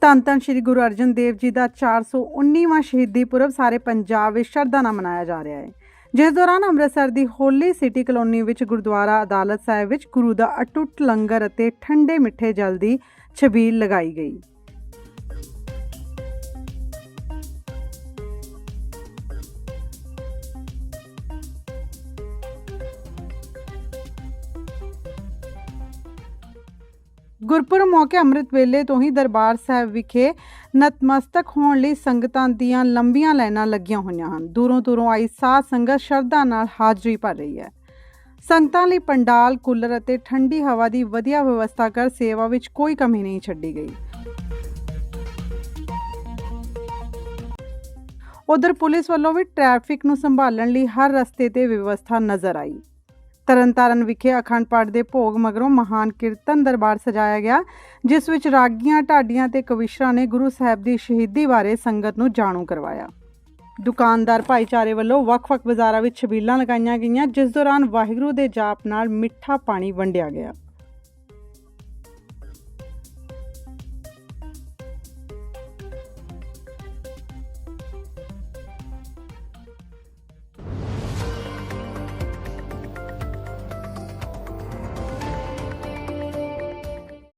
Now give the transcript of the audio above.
ਧੰਨ ਧੰਨ ਸ੍ਰੀ ਗੁਰੂ ਅਰਜਨ ਦੇਵ ਜੀ ਦਾ 419ਵਾਂ ਸ਼ਹੀਦੀ ਪੁਰਬ ਸਾਰੇ ਪੰਜਾਬ ਵਿੱਚ ਸ਼ਰਧਾ ਨਾਲ ਮਨਾਇਆ ਜਾ ਰਿਹਾ ਹੈ। ਜਿਸ ਦੌਰਾਨ ਅੰਮ੍ਰਿਤਸਰ ਦੀ ਹੋਲੀ ਸਿਟੀ ਕਲੋਨੀ ਵਿੱਚ ਗੁਰਦੁਆਰਾ ਅਦਾਲਤ ਸਾਹਿਬ ਵਿੱਚ ਗੁਰੂ ਦਾ ਅਟੁੱਟ ਲੰਗਰ ਅਤੇ ਠੰਡੇ ਮਿੱਠੇ ਜਲ ਦੀ ਛਬੀਲ ਲਗਾਈ ਗਈ। ਗੁਰਪੁਰਬ ਮੌਕੇ ਅੰਮ੍ਰਿਤ ਵੇਲੇ ਤੋਂ ਹੀ ਦਰਬਾਰ ਸਾਹਿਬ ਵਿਖੇ ਨਤਮਸਤਕ ਹੋਣ ਲਈ ਸੰਗਤਾਂ ਦੀਆਂ ਲੰਬੀਆਂ ਲਾਈਨਾਂ ਲੱਗੀਆਂ ਹੋਈਆਂ ਹਨ। ਦੂਰੋਂ ਦੂਰੋਂ ਆਈ ਸਾਧ ਸੰਗਤ ਸ਼ਰਧਾ ਨਾਲ ਹਾਜ਼ਰੀ ਭਰ ਰਹੀ ਹੈ। ਸੰਗਤਾਂ ਲਈ ਪੰਡਾਲ, ਕੂਲਰ ਅਤੇ ਠੰਡੀ ਹਵਾ ਦੀ ਵਧੀਆ ਵਿਵਸਥਾ ਕਰ ਸੇਵਾ ਵਿੱਚ ਕੋਈ ਕਮੀ ਨਹੀਂ ਛੱਡੀ ਗਈ। ਉਧਰ ਪੁਲਿਸ ਵੱਲੋਂ ਵੀ ਟ੍ਰੈਫਿਕ ਨੂੰ ਸੰਭਾਲਣ ਲਈ ਹਰ ਰਸਤੇ ਤੇ ਵਿਵਸਥਾ ਨਜ਼ਰ ਆਈ। ਤਰਨਤਾਰਨ ਵਿਖੇ ਅਖੰਡ ਪਾਠ ਦੇ ਭੋਗ ਮਗਰੋਂ ਮਹਾਨ ਕੀਰਤਨ ਦਰਬਾਰ ਸਜਾਇਆ ਗਿਆ, ਜਿਸ ਵਿੱਚ ਰਾਗੀਆਂ, ਢਾਡੀਆਂ ਤੇ ਕਵਿਸ਼ਰਾਂ ਨੇ ਗੁਰੂ ਸਾਹਿਬ ਦੀ ਸ਼ਹੀਦੀ ਬਾਰੇ ਸੰਗਤ ਨੂੰ ਜਾਣੂ ਕਰਵਾਇਆ। ਦੁਕਾਨਦਾਰ ਭਾਈਚਾਰੇ ਵੱਲੋਂ ਵੱਖ-ਵੱਖ ਬਾਜ਼ਾਰਾਂ ਵਿੱਚ ਛਬੀਲਾਂ ਲਗਾਈਆਂ ਗਈਆਂ, ਜਿਸ ਦੌਰਾਨ ਵਾਹਿਗੁਰੂ ਦੇ ਜਾਪ ਨਾਲ ਮਿੱਠਾ ਪਾਣੀ ਵੰਡਿਆ ਗਿਆ।